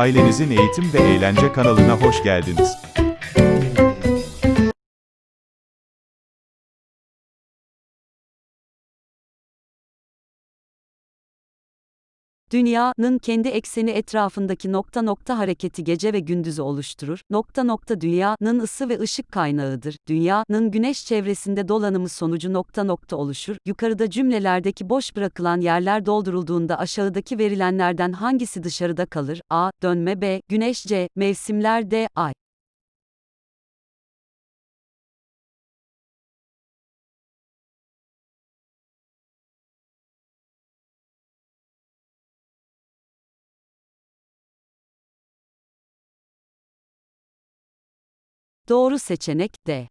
Ailenizin eğitim ve eğlence kanalına hoş geldiniz. Dünyanın kendi ekseni etrafındaki nokta nokta hareketi gece ve gündüzü oluşturur. Nokta nokta dünyanın ısı ve ışık kaynağıdır. Dünyanın güneş çevresinde dolanımı sonucu nokta nokta oluşur. Yukarıda cümlelerdeki boş bırakılan yerler doldurulduğunda aşağıdaki verilenlerden hangisi dışarıda kalır? A. Dönme B. Güneş C. Mevsimler D. Ay. Doğru seçenek D.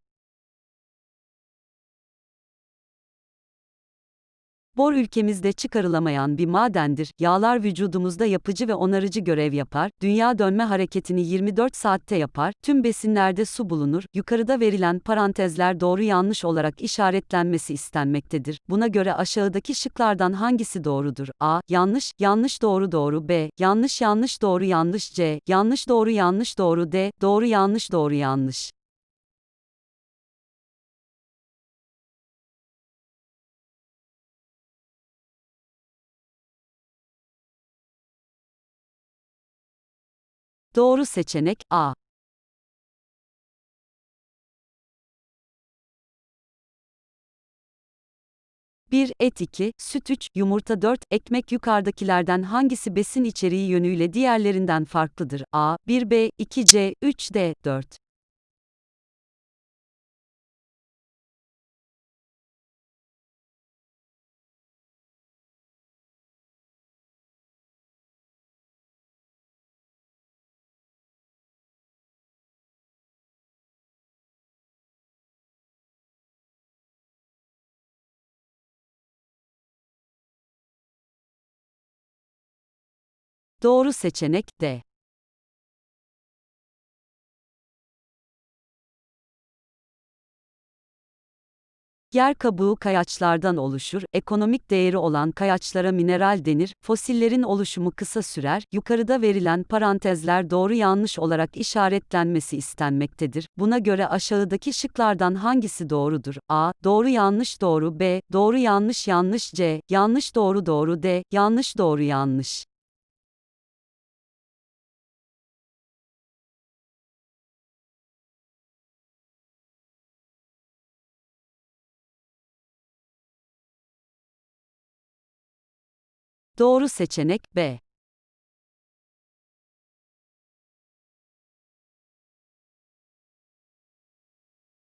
Bor ülkemizde çıkarılamayan bir madendir. Yağlar vücudumuzda yapıcı ve onarıcı görev yapar. Dünya dönme hareketini 24 saatte yapar. Tüm besinlerde su bulunur. Yukarıda verilen parantezler doğru yanlış olarak işaretlenmesi istenmektedir. Buna göre aşağıdaki şıklardan hangisi doğrudur? A. Yanlış, yanlış doğru doğru B. Yanlış yanlış doğru yanlış C. Yanlış doğru yanlış doğru D. Doğru yanlış doğru yanlış. Doğru seçenek A. Bir, et 2, süt 3, yumurta 4, ekmek yukarıdakilerden hangisi besin içeriği yönüyle diğerlerinden farklıdır? A, 1B, 2C, 3D, 4. Doğru seçenek D. Yer kabuğu kayaçlardan oluşur. Ekonomik değeri olan kayaçlara mineral denir. Fosillerin oluşumu kısa sürer. Yukarıda verilen parantezler doğru yanlış olarak işaretlenmesi istenmektedir. Buna göre aşağıdaki şıklardan hangisi doğrudur? A. Doğru yanlış doğru B. Doğru yanlış yanlış C. Yanlış doğru doğru D. Yanlış doğru yanlış. Doğru seçenek B.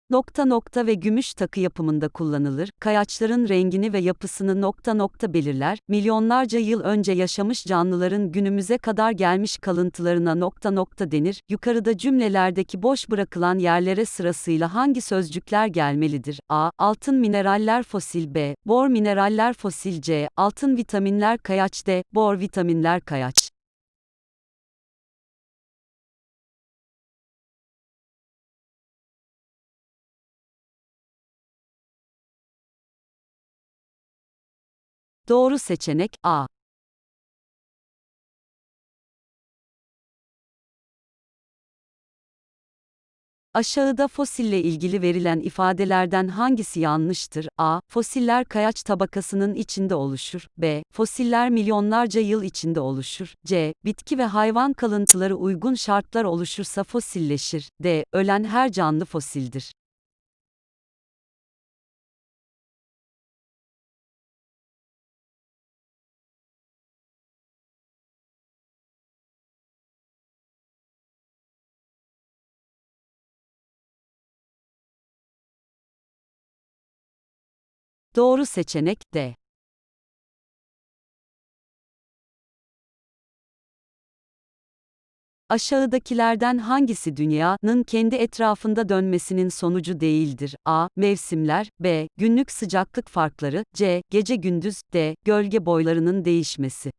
Nokta nokta ve gümüş takı yapımında kullanılır. Kayaçların rengini ve yapısını nokta nokta belirler. Milyonlarca yıl önce yaşamış canlıların günümüze kadar gelmiş kalıntılarına nokta nokta denir. Yukarıda cümlelerdeki boş bırakılan yerlere sırasıyla hangi sözcükler gelmelidir? A. Altın mineraller fosil B. Bor mineraller fosil C. Altın vitaminler kayaç D. Bor vitaminler kayaç. Doğru seçenek A. Aşağıda fosille ilgili verilen ifadelerden hangisi yanlıştır? A. Fosiller kayaç tabakasının içinde oluşur. B. Fosiller milyonlarca yıl içinde oluşur. C. Bitki ve hayvan kalıntıları uygun şartlar oluşursa fosilleşir. D. Ölen her canlı fosildir. Doğru seçenek D. Aşağıdakilerden hangisi dünyanın kendi etrafında dönmesinin sonucu değildir? A. Mevsimler B. Günlük sıcaklık farkları C. Gece gündüz D. Gölge boylarının değişmesi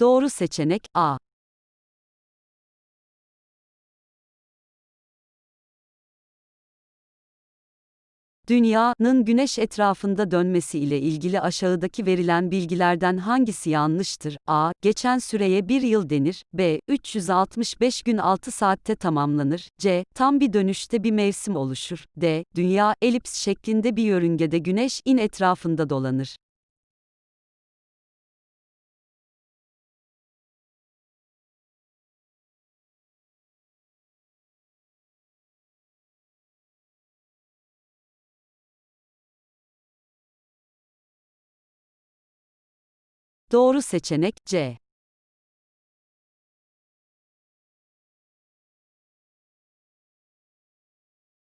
Doğru seçenek A. Dünya'nın güneş etrafında dönmesi ile ilgili aşağıdaki verilen bilgilerden hangisi yanlıştır? A. Geçen süreye bir yıl denir. B. 365 gün 6 saatte tamamlanır. C. Tam bir dönüşte bir mevsim oluşur. D. Dünya, elips şeklinde bir yörüngede güneş in etrafında dolanır. Doğru seçenek C.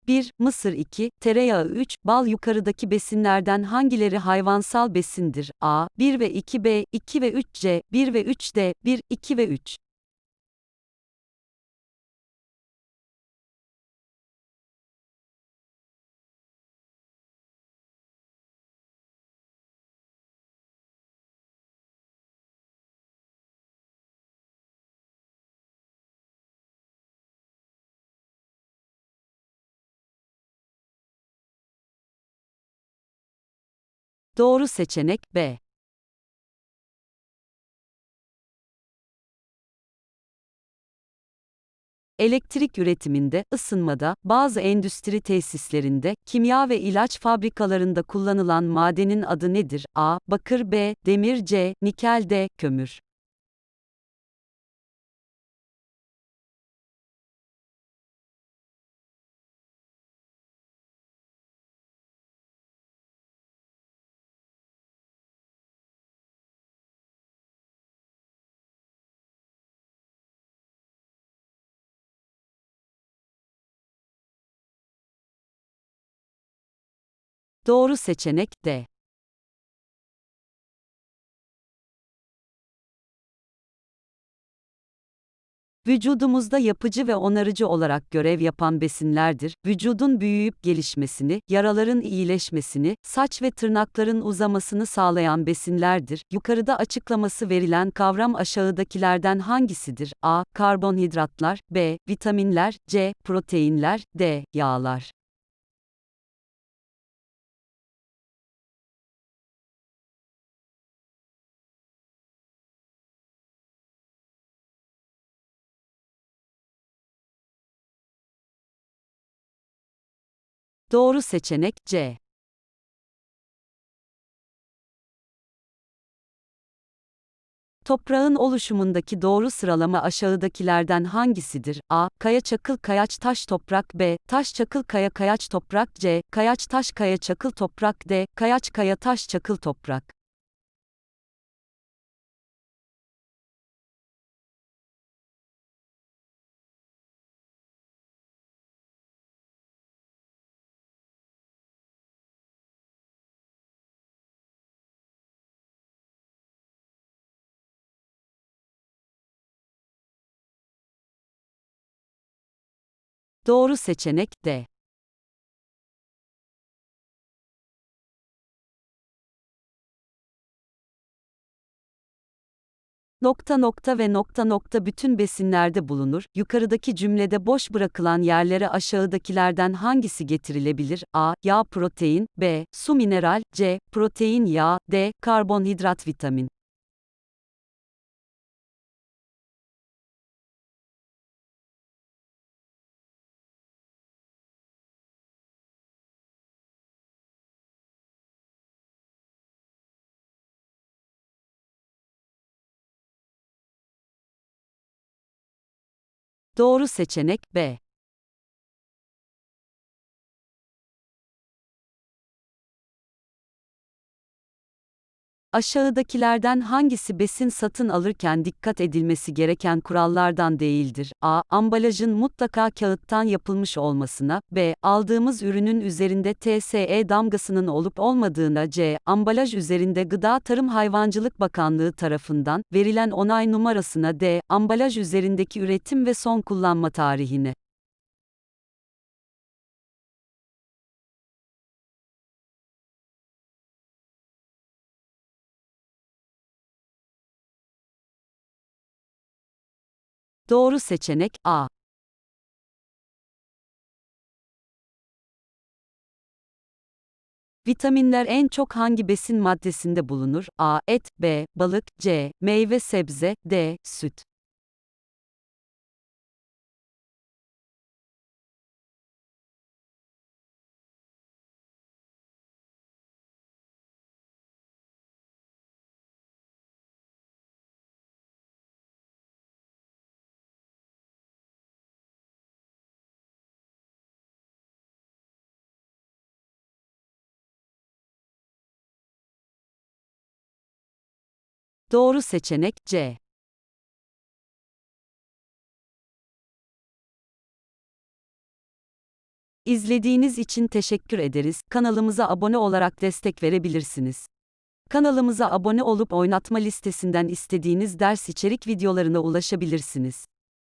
Bir, Mısır 2, tereyağı 3, bal yukarıdaki besinlerden hangileri hayvansal besindir? A, 1 ve 2 B, 2 ve 3 C, 1 ve 3 D, 1, 2 ve 3. Doğru seçenek B. Elektrik üretiminde, ısınmada, bazı endüstri tesislerinde, kimya ve ilaç fabrikalarında kullanılan madenin adı nedir? A. Bakır B. Demir C. Nikel D. Kömür. Doğru seçenek D. Vücudumuzda yapıcı ve onarıcı olarak görev yapan besinlerdir. Vücudun büyüyüp gelişmesini, yaraların iyileşmesini, saç ve tırnakların uzamasını sağlayan besinlerdir. Yukarıda açıklaması verilen kavram aşağıdakilerden hangisidir? A. Karbonhidratlar, B. Vitaminler, C. Proteinler, D. Yağlar. Doğru seçenek C. Toprağın oluşumundaki doğru sıralama aşağıdakilerden hangisidir? A. Kaya çakıl kayaç taş toprak B. Taş çakıl kaya kayaç toprak C. Kayaç taş kaya çakıl toprak D. Kayaç kaya taş çakıl toprak. Doğru seçenek D. Nokta nokta ve nokta nokta bütün besinlerde bulunur. Yukarıdaki cümlede boş bırakılan yerlere aşağıdakilerden hangisi getirilebilir? A. Yağ protein B. Su mineral C. Protein yağ D. Karbonhidrat vitamin Doğru seçenek B. Aşağıdakilerden hangisi besin satın alırken dikkat edilmesi gereken kurallardan değildir? A. Ambalajın mutlaka kağıttan yapılmış olmasına, B. Aldığımız ürünün üzerinde TSE damgasının olup olmadığına, C. Ambalaj üzerinde Gıda Tarım Hayvancılık Bakanlığı tarafından verilen onay numarasına, D. Ambalaj üzerindeki üretim ve son kullanma tarihine. Doğru seçenek A. Vitaminler en çok hangi besin maddesinde bulunur? A. Et, B. Balık, C. Meyve sebze, D. Süt. Doğru seçenek C. İzlediğiniz için teşekkür ederiz. Kanalımıza abone olarak destek verebilirsiniz. Kanalımıza abone olup oynatma listesinden istediğiniz ders içerik videolarına ulaşabilirsiniz.